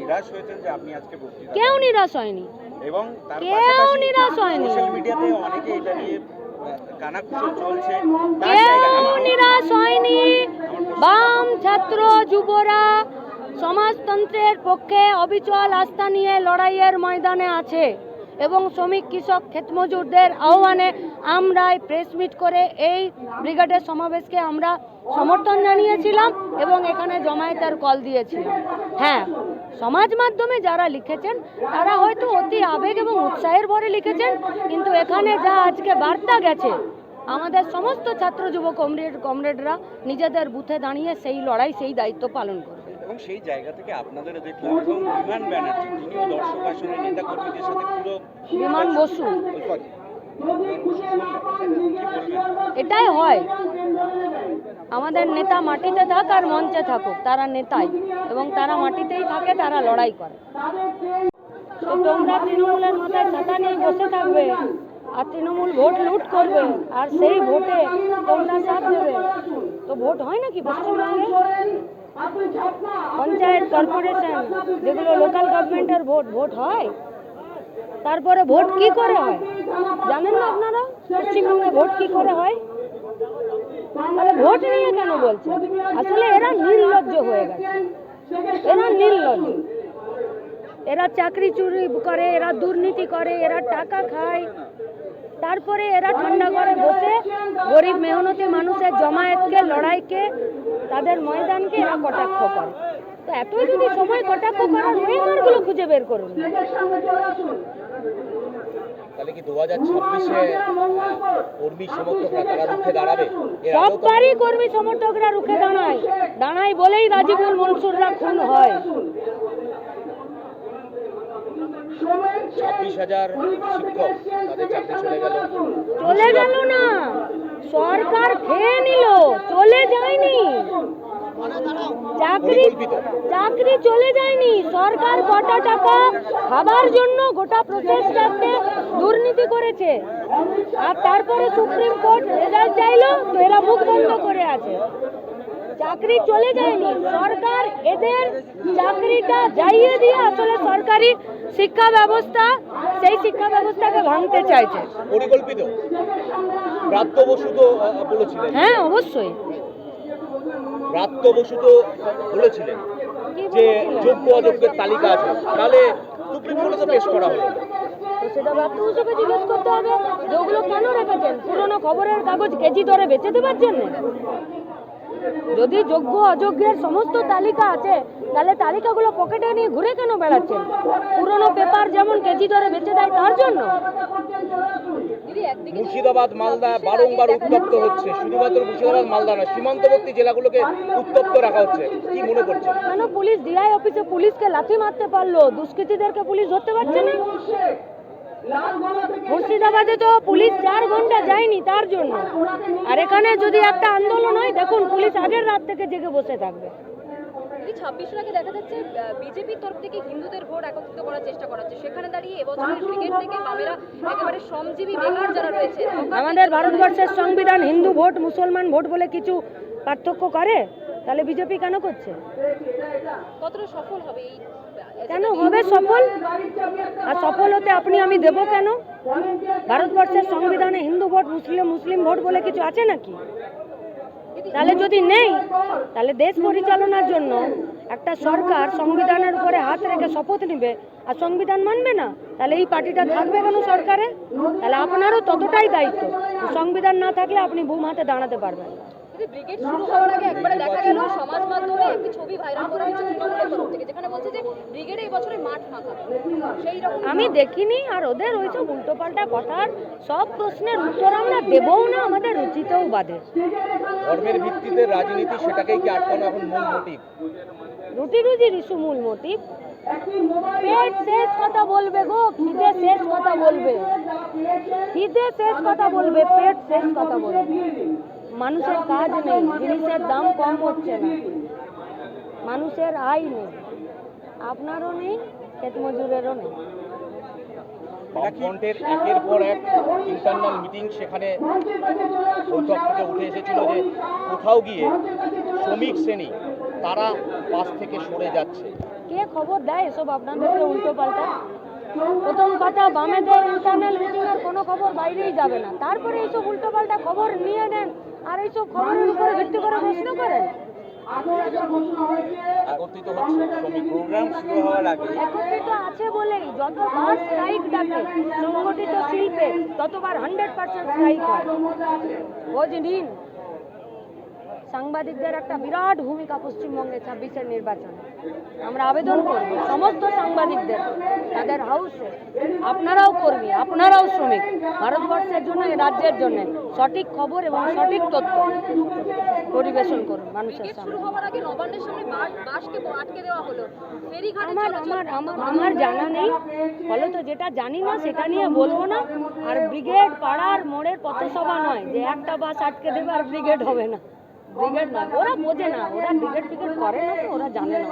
নিরাশ হয়েছেন যে আপনি আজকে বক্তৃতা কেউ নিরাশ হয়নি। এবং তার কেউ নিরাশ হয়নি। সোশ্যাল মিডিয়াতে অনেকে এটা নিয়ে চলছে। কেউ নিরাশ হয়নি। বাম ছাত্র যুবরা সমাজতন্ত্রের পক্ষে অবিচল আস্থা নিয়ে লড়াইয়ের ময়দানে আছে। এবং শ্রমিক, কৃষক, ক্ষেতমজুরদের আহ্বানে আমরা প্রেস মিট করে এই ব্রিগেডের সমাবেশকে আমরা সমর্থন জানিয়েছিলাম এবং এখানে জমায়েতের কল দিয়েছিলাম। হ্যাঁ সমাজ মাধ্যমে যারা লিখেছেন, তারা হয়তো অতি আবেগ এবং উৎসাহের ভরে লিখেছেন, কিন্তু এখানে যা আজকে বার্তা গেছে, আমাদের সমস্ত ছাত্র, যুব, কমরেড, কমরেডরা নিজেদের বুথে দাঁড়িয়ে সেই লড়াই, সেই দায়িত্ব পালন করবে এবং সেই জায়গা থেকে আপনাদের দেখলাম এবং বিমান ব্যানার্জি তিনিও দর্শক আসনের নেতা কর্মীদের সাথে পুরো বিমান বসু। এটাই হয়। আমাদের নেতা মাটিতে থাক আর মঞ্চে থাকুক তারা নেতাই। এবং তারা মাটিতেই থাকে তারা লড়াই করে। তো তোমরা তৃণমূলের মাথায় ছাতা নিয়ে বসে থাকবে আর তৃণমূল ভোট লুট করবে আর সেই ভোটে তোমরা সাথ দেবে ভোট হয় নাকি পঞ্চায়েত কর্পোরেশন যেগুলো লোকাল গভর্নমেন্টের ভোট ভোট হয়। তারপরে ভোট কি করে হয়? জানেন না আপনারা? পশ্চিমবঙ্গে ভোট কি করে হয়? তাহলে ভোট নিয়ে কেন বলছে আসলে এরা নির্লজ্জ হয়ে গেছে। এরা নির্লজ্জ। এরা চাকরি চুরি করে এরা দুর্নীতি করে এরা টাকা খায়। তারপরে এরা ঠান্ডা করে বসে গরিব মেহনতি মানুষের জমায়েতকে লড়াইকে তাদের ময়দানকে এরা কটাক্ষ করে। তো এতই যদি সময় কটাক্ষ করার ওয়েমারগুলো খুঁজে বের করুন। তাহলে কি দু হাজার ছাব্বিশে কর্মী সমর্থকরা তারা রুখে দাঁড়াবে? এর আগেও কর্মী সমর্থকরা রুখে দাঁড়ায়। দাঁড়ায় বলেই রাজিবুল মনসুররা খুন হয়। ছাব্বিশ হাজার শিক্ষক তাদের চাকরি চলে গেল। চলে গেল না। সরকার খেয়ে নিল, চলে যায়নি। চাকরি চাকরি চলে যায়নি। সরকার কটা টাকা খাবার জন্য গোটা প্রসেসটাকে দুর্নীতি করেছে। আর তারপরে সুপ্রিম কোর্ট রেজাল্ট চাইলো, তো এরা মুখ বন্ধ করে আছে। চাকরি চলে যায়নি। সরকার এদের চাকরিটা যাইয়ে দিয়ে আসলে সরকারি শিক্ষা ব্যবস্থা সেই শিক্ষা ব্যবস্থাকে ভাঙতে চাইছে। পরিকল্পিত? ব্রাত্য বসু তো বলেছিলেন। হ্যাঁ অবশ্যই। ব্রাত্য বসু তো বলেছিলেন? যে? যোগ্য অযোগ্যের তালিকা আছে। তাহলে সুপ্রিম কোর্টে তো পেশ করা হলো। সেটা জিজ্ঞেস করতে হবে যে ওগুলো কেন রেখেছেন? পুরোনো খবরের কাগজ কেজি দরে বেচে দেবার জন্য? যদি যোগ্য অযোগ্যের সমস্ত তালিকা আছে তাহলে তালিকাগুলো পকেটে নিয়ে ঘুরে কেন বেড়াচ্ছেন? পুরোনো পেপার যেমন কেজি দরে বেচে দেয় তার জন্য। মুর্শিদাবাদ মালদা বারংবার উত্তপ্ত হচ্ছে। শুধুমাত্র মুর্শিদাবাদ মালদা না সীমান্তবর্তী জেলাগুলোকে উত্তপ্ত রাখা হচ্ছে। কি মনে করছেন? কেন পুলিশ ডিআই অফিসে পুলিশকে লাথি মারতে পারল? দুষ্কৃতীদেরকে পুলিশ ধরতে পারছে না? মুর্শিদাবাদে তো পুলিশ চার ঘণ্টা যায়নি তার জন্য। আর এখানে যদি একটা আন্দোলন হয় দেখুন পুলিশ আগের রাত থেকে জেগে বসে থাকবে। আগে দেখা যাচ্ছে বিজেপির তরফ থেকে হিন্দুদের ভোট একত্রিত করার চেষ্টা করা হচ্ছে। সেখানে দাঁড়িয়ে এবছরের ক্রিকেট থেকে বামেরা একেবারে শ্রমজীবী বেকার যারা রয়েছে আমাদের ভারতবর্ষের সংবিধান হিন্দু ভোট মুসলমান ভোট বলে কিছু পার্থক্য করে? তাহলে বিজেপি কেন করছে? কতটা সফল হবে এই কেন হবে সফল? আর সফল হতে আপনি আমি দেব কেন? ভারতবর্ষের সংবিধানে Hindu vote Muslim Muslim vote বলে কিছু আছে নাকি? তাহলে যদি নেই তাহলে দেশ পরিচালনার জন্য একটা সরকার সংবিধানের উপরে হাত রেখে শপথ নেবে। আর সংবিধান মানবে না তাহলে এই পার্টিটা থাকবে কেন সরকারে? তাহলে আপনারও ততটাই দায়িত্ব। সংবিধান না থাকলে আপনি বুম হাতে দাঁড়াতে পারবেন ব্রিগেড শুরু হওয়ার আগে একবারে দেখা গেল সমাজ মাধ্যমে একটি ছবি ভাইরাল করা হয়েছে তৃণমূলের তরফ থেকে যেখানে বলছে যে ব্রিগেডে এই বছরে মাঠ ফাঁকা। সেই রকম আমি দেখিনি আর ওদের ওইসব উল্টোপাল্টা কথার সব প্রশ্নের উত্তর আমরা দেবও না আমাদের রুচিতেও বাদে। ধর্মের ভিত্তিতে রাজনীতি সেটাকেই কি আটকানো এখন মূল মোটিভ রুটি রুজি রিসু মূল মোটিভ পেট শেষ কথা বলবে গো খিদে শেষ কথা বলবে। খিদে শেষ কথা বলবে পেট শেষ কথা বলবে। মানুষের কাজ নেই জিনিসের দাম কম হচ্ছে না। মানুষের আয় নেই আপনারও নেই ক্ষেত মজুরেরও নেই বামফ্রন্টের একের পর এক ইন্টারনাল মিটিং সেখানে বৈঠক থেকে উঠে এসেছিল যে কোথাও গিয়ে শ্রমিক শ্রেণি তারা পাশ থেকে সরে যাচ্ছে। কে খবর দেয় এসব আপনাদেরকে উল্টো পাল্টা প্রথম কথা বামেদের ইন্টারনাল মিটিংয়ের কোনো খবর বাইরেই যাবে না। তারপরে এইসব উল্টো পাল্টা খবর নিয়ে নেন। আর এইসব খবরের উপরে ভিত্তি করে প্রশ্ন করে। একত্রিত প্রোগ্রাম শুরু হওয়ার আগে। একত্রিত আছে বলেই যতবার স্ট্রাইক ডাকে সংগঠিত শিল্পে ততবার হান্ড্রেড পার্সেন্ট স্ট্রাইক হয়। খোঁজ নিন সাংবাদিকদের একটা বিরাট ভূমিকা পশ্চিমবঙ্গে ছাব্বিশের নির্বাচনে। আমরা আবেদন করব। সমস্ত সাংবাদিকদের তাদের হাউসে আপনারাও কর্মী আপনারাও শ্রমিক। ভারতবর্ষের জন্য এই রাজ্যের জন্য সঠিক খবর এবং সঠিক তথ্য পরিবেশন করুন মানুষের সামনে। আমার জানা নেই। ফলত যেটা জানি না সেটা নিয়ে বলব না। আর ব্রিগেড পাড়ার মোড়ের পথসভা নয় যে একটা বাস আটকে দেবে আর ব্রিগেড হবে না। ব্রিগেড নয় ওরা বোঝে না ওরা ব্রিগেড টিকেট করে না তো ওরা জানে না।